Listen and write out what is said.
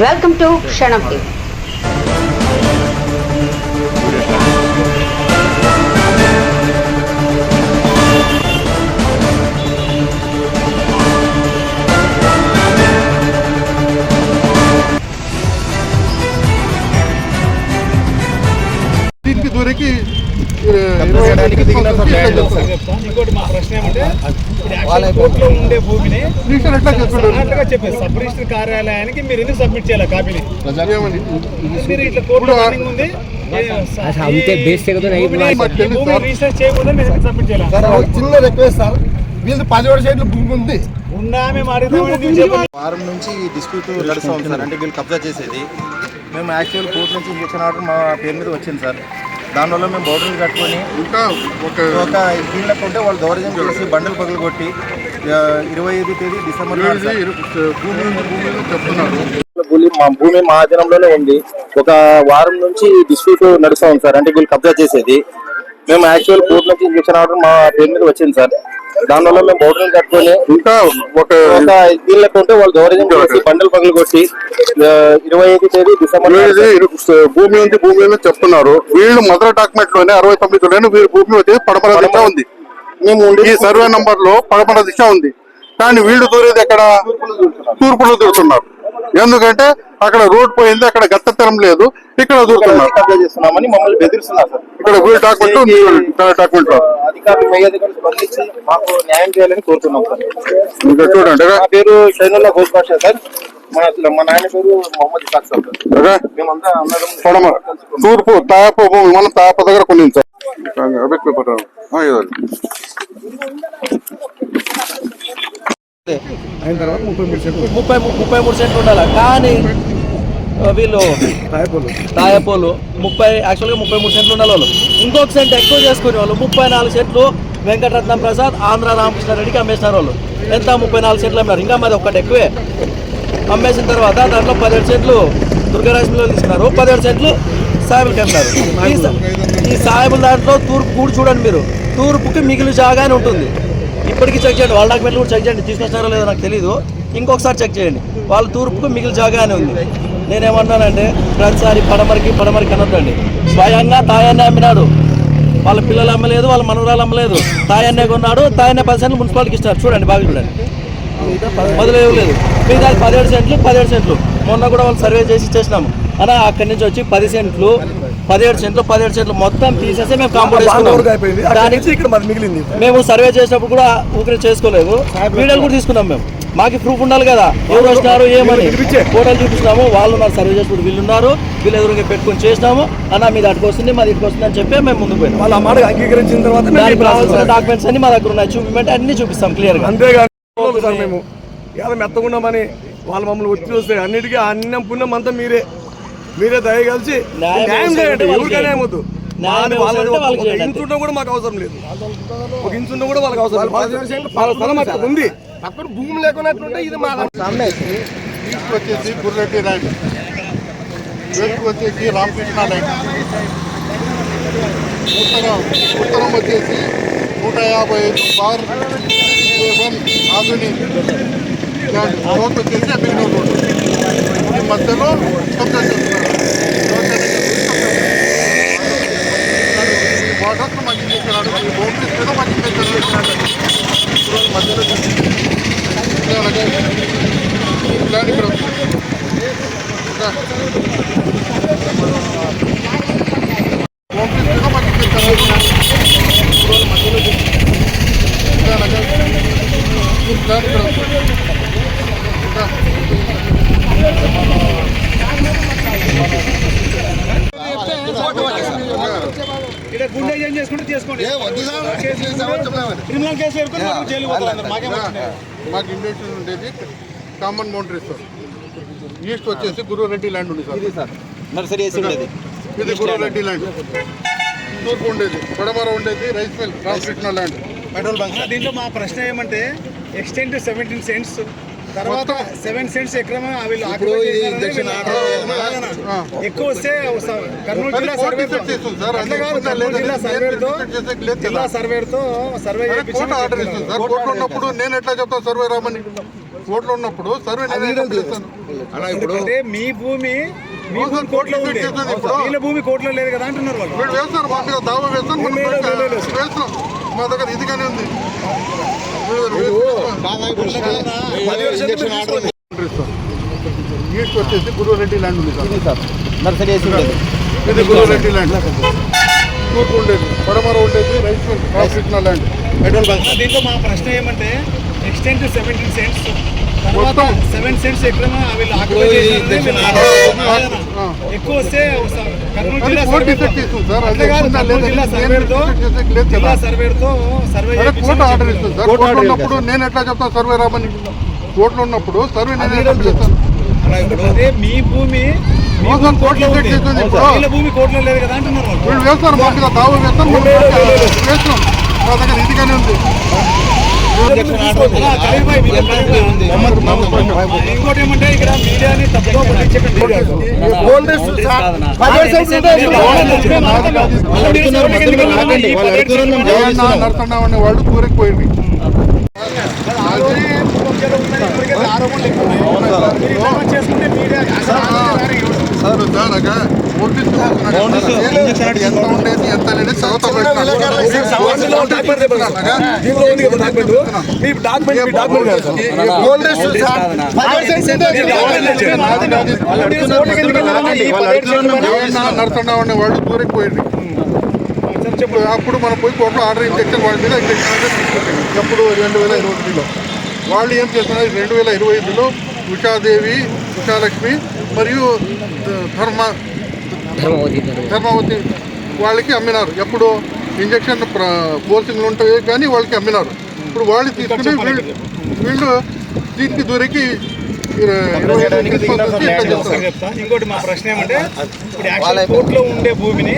Welcome to క్షణం TV దీనికి దూరికి చేయడానికి కోర్టులో ఉండే భూమిని అన్నట్టుగా చెప్పేసి సబ్ రిజిస్టర్ కార్యాలయానికి మీరు ఎందుకు సబ్మిట్ చేయాలి కాపీని? మీరు ఇట్లా కోర్టులో రన్నింగ్ ఉంది. రిజిస్టర్ చేయకుండా మీరు ఎందుకు సబ్మిట్ చేయాలి? సార్ ఒక చిన్న రిక్వెస్ట్ సార్. వీళ్ళు పదిహేడు సైడ్లు భూమి ఉంది. వారం నుంచి డిస్ప్యూట్ నడుస్తూ ఉంది సార్. అంటే వీళ్ళు కబ్జా చేసేది. మేము యాక్చువల్ కోర్టు నుంచి ఇంజక్షన్ ఆర్డర్ మా పేరు మీద వచ్చింది సార్. దానివల్ల మేము బౌడరీలు కట్టుకొని ఒక ఒక వీళ్ళకు ఉంటే వాళ్ళు దౌర్జన్యం చేసి బండలు పగలు కొట్టి ఇరవై ఐదు తేదీ డిసెంబర్ భూమి మా భూమి మా ఆధీనంలోనే ఉంది. ఒక వారం నుంచి డిస్ప్యూట్ నడుస్తూ ఉంది సార్. అంటే వీళ్ళు కబ్జా చేసేది. మేము యాక్చువల్ కోర్టు నుంచి ఇంజక్షన్ ఆర్డర్ మా పేరు మీద వచ్చింది సార్. దానివల్ల మేము బౌడరీలు కట్టుకొని ఇంకా ఒక వీళ్ళకు ఉంటే వాళ్ళు దౌర్జన్యం చేసి బండలు పగలు కొట్టి ఇరవై ఐదు తేదీ డిసెంబర్ భూమి ఉంది భూమి ఉంది చెప్తున్నారు. వీళ్ళు మొదటి డాక్యుమెంట్లోనే అరవై తొమ్మిదిలోనే వీరి భూమి వచ్చేసి పడమర దిశ ఉంది. మేము ఈ సర్వే నంబర్లో పడమర దిశ ఉంది. కానీ వీళ్ళు దూరేది ఎక్కడ? తూర్పులో దూరుతున్నారు. ఎందుకంటే అక్కడ రోడ్ పోయింది అక్కడ గత్తతరం లేదు ఇక్కడ దూరుతున్నారు ఇక్కడ డాక్యుమెంట్ డాక్యుమెంట్ మాకు న్యాయం చేయాలని కోరుతున్నాం సార్ ఇంకా చూడండి నా పేరు షైనుల్లా ఘోష్ బాషా సార్ మా మా నాయన పేరు మొహమ్మద్ ఇసాక్ సార్ అదే మేమంతా అందరం పడమర తూర్పు తాయప భూమి మనం తాయప దగ్గర కొన్ని సార్ అభిప్రాయ. అయిన తర్వాత ముప్పై మూడు సెంట్లు ముప్పై ముప్పై మూడు సెంట్లు ఉండాలి? కానీ వీళ్ళు తాయపల్లి తాయపోలు ముప్పై యాక్చువల్గా ముప్పై మూడు సెంట్లు ఉండాలి వాళ్ళు. ఇంకొక సెంట్ ఎక్కువ చేసుకునే వాళ్ళు ముప్పై నాలుగు సెంట్లు వెంకటరత్నం ప్రసాద్ ఆంధ్ర రామకృష్ణారెడ్డికి అమ్మేసినారు వాళ్ళు. ఎంత ముప్పై నాలుగు సెంట్లు అమ్మారు ఇంకా మాది ఒక్కటి ఎక్కువే. అమ్మేసిన తర్వాత దాంట్లో పదిహేడు సెంట్లు దుర్గారాజ్యంలో తీసుకున్నారు. పదిహేడు సెంట్లు సాయిబులకి సా- ఈ సాయిబుల దాంట్లో తూర్పు కూడా చూడండి మీరు. తూర్పుకి మిగిలి జాగానే ఉంటుంది. ఇప్పటికీ చెక్ చేయండి. వాళ్ళ డాక్యుమెంట్లు కూడా చెక్ చేయండి. తీసుకొచ్చినారో లేదో నాకు తెలియదు ఇంకొకసారి చెక్ చేయండి. వాళ్ళ తూర్పుకు మిగిలి జాగానే ఉంది. నేనేమన్నానంటే ప్రతిసారి పడమరికి పడమరికి అనొద్దండి. స్వయంగా తాయన్నే అమ్మినాడు. వాళ్ళ పిల్లలు అమ్మలేదు వాళ్ళ మనవరాలు అమ్మలేదు. తాయాన్నే కొన్నాడు తాయాన్నే పది సెంట్లు మున్సిపాలిటీకి ఇస్తారు చూడండి బాగా చూడండి. మొదలేయలేదు మిగతా పదిహేడు సెంట్లు పదిహేడు సెంట్లు. మొన్న కూడా వాళ్ళు సర్వే చేసి చేసినాము అలా అక్కడి నుంచి వచ్చి పది సెంట్లు పదిహేడు సెంట్లు పదిహేడు సెంట్లు మొత్తం తీసేసి మేము కాంపౌండ్ మిగిలింది. మేము సర్వే చేసినప్పుడు కూడా ఊపిరి చేసుకోలేదు. వీడియోలు కూడా తీసుకున్నాం మేము. మాకు ప్రూఫ్ ఉండాలి కదా. ఎవరు వచ్చినారు ఏమని ఫోటోలు చూపిస్తున్నాము. వాళ్ళు ఉన్నారు సర్వే చేసినప్పుడు వీళ్ళు ఉన్నారు. వీళ్ళు ఎదురుగా పెట్టుకొని చేసినాము. అన్న మీది అటుకు వస్తుంది మాది ఇటుకు వస్తుంది అని చెప్పి మేము ముందుకు పోయినాం. వాళ్ళ మాట అంగీకరించిన తర్వాత దానికి రావాలి. డాక్యుమెంట్స్ అన్ని మా దగ్గర ఉన్నాయి. చూపిమంటే అన్ని చూపిస్తాం క్లియర్గా. అంతేగాని మేము. ఇలా మెత్తగున్నామని వాళ్ళు మమ్మల్ని వచ్చి చూస్తే అన్నిటికీ అన్నం పుణ్యం అంతా మీరే. మీరే దయ కలిసి న్యాయం చేయండి. ఎవరికైనా ఏమొద్దు. కూడా మాకు అవసరం లేదు. ఒక కూడా వాళ్ళకి అవసరం వాళ్ళ- స్థలం అక్కడ ఉంది. అక్కడ భూమి ఇది మా వచ్చేసి గుర్రెడ్డి ల్యాండ్ వెస్ట్ వచ్చేసి రామకృష్ణ ఉత్తరం ఉత్తరం వచ్చేసి నూట యాభై ఐదు బార్ వచ్చేసి అభినవ్ రోడ్ ఈ మధ్యలో కబ్జా చేస్తున్నారు బార్డర్స్ మాకు ఇంజక్షన్ ఈ బౌండరీస్ మీద మాకు ఇంజక్షన్ చేసినాడు మధ్యలో అలాగే ల్యాండ్ ఇక్కడ ఉంది. ఇంకా బౌండరీస్ మీద మాకు ఇంజక్షన్ మధ్యలో ఇంకా అలాగే ల్యాండ్ ఇక్కడ ఉంది. ఇంకా ఇక్కడ గుండె ఏం చేసుకుంటే చేసుకోండి. క్రిమినల్ కేసు పెట్టుకొని మనం జైలు పోతాం అందరం. మాకేం వచ్చింది? మాకు ఇంజక్షన్ ఉండేది. Common boundaries sir. ఈస్ట్ వచ్చేసి గురురెడ్డి ల్యాండ్ ఉంది సార్. నర్సరీ ఉండేది. ఇది గురురెడ్డి ల్యాండ్. తూర్పు ఉండేది పడమర ఉండేది rice mill Ramakrishna land. Petrol bunk దీంట్లో మా ప్రశ్న ఏమంటే ఎక్స్టెంట్ సెవెంటీన్ సెంట్స్. తర్వాత సెవెన్ సెంట్స్ ఎక్రమ వీళ్ళు ఇప్పుడు. ఆ. ఎక్కువ వస్తే కర్నూలు జిల్లా కోర్టు సర్వేతో డిసైడ్ చేస్తుంది సార్. అట్లా కాదు, కర్నూలు జిల్లా సర్వేతో. జిల్లా సర్వేతో సర్వే చేయించి ఆర్డర్ ఇస్తుంది సార్ కోర్టు ఉన్నప్పుడు నేను ఎట్లా చెప్తాను సర్వే రామని కోర్టులో ఉన్నప్పుడు సర్వే? అంటే మీ భూమి మీ భూమి కోర్టులో ఉంది ఇప్పుడు. వీళ్ళ భూమి కోర్టులో లేదు కదా అంటున్నారు వాళ్ళు. వీడు వేస్తారు మా మీద దావా వేస్తాం. మా దగ్గర ఇదిగానే ఉంది. ఈస్ట్ వచ్చేసి గురురెడ్డి ల్యాండ్ ఉంది సార్. నర్సరీ వేసి ఉండేది. ఇది గురురెడ్డి ల్యాండ్ తూర్పు ఉండేది. పడమర ఉండేది. కృష్ణ ల్యాండ్ దీంట్లో మా ప్రశ్న ఏమంటే ఎక్స్టెంట్ సెవెంటీన్ సెంట్స్ తర్వాత మొత్తం. సెవెన్ సెంట్స్ ఎక్కడైనా వీళ్ళు ఆక్యుపై. ఎక్కువ వస్తే. కర్నూలు జిల్లా కోర్టు? జిల్లా సర్వేతో సర్వే కోర్టు ఆర్డర్. ఇస్తుంది సార్. కోర్టులో ఉన్నప్పుడు నేను ఎట్లా చెప్తాను సర్వే రామని కోర్టులో ఉన్నప్పుడు సర్వే నేను ఎట్లా చేస్తాను? అదే మీ భూమి భూమి కోర్టులో కోర్టు లేదు కదా అంటున్నారు వేస్తారు మా మీద దావా వేస్తాం. మా దగ్గర ఇదిగానే ఉంది. ఇంకోటి ఏమంటే ఇక్కడ మీడియాని తప్పుగా పట్టించకండి వాళ్ళు కూరకపోయింది ఆరోపణలు చేసుకుంటే మీడియా సార్ సార్ అక్కడ నోటీస్ ఎంత ఉండేది ఎంత అనేది చదువుతా పెట్టినాడు. దీంట్లో ఉంది? కదా డాక్యుమెంట్? మీ డాక్యుమెంట్ మీ డాక్యుమెంట్ కాదు. సార్. నడుతున్నా ఉండే వాళ్ళు కూరకపోయింది అప్పుడు మనం పోయి కోర్టులో ఆర్డర్ ఇంజక్షన్ వాళ్ళ మీద ఇంజక్షన్ ఎప్పుడు రెండు వేల ఇరవై ఒకటిలో. వాళ్ళు ఏం చేస్తున్నారు? రెండు వేల ఇరవై ఐదులో ఉషాదేవి ఉషాలక్ష్మి మరియు ధర్మ ధర్మావతి వాళ్ళకి అమ్మినారు. ఎప్పుడు ఇంజక్షన్ పోర్సింగ్లు ఉంటాయి కానీ వాళ్ళకి అమ్మినారు. ఇప్పుడు వాళ్ళు తీసుకుని వీళ్ళు దీనికి దొరికి ఇంకోటి మా ప్రశ్న ఏమంటే ఇప్పుడు కోర్టులో ఉండే భూమిని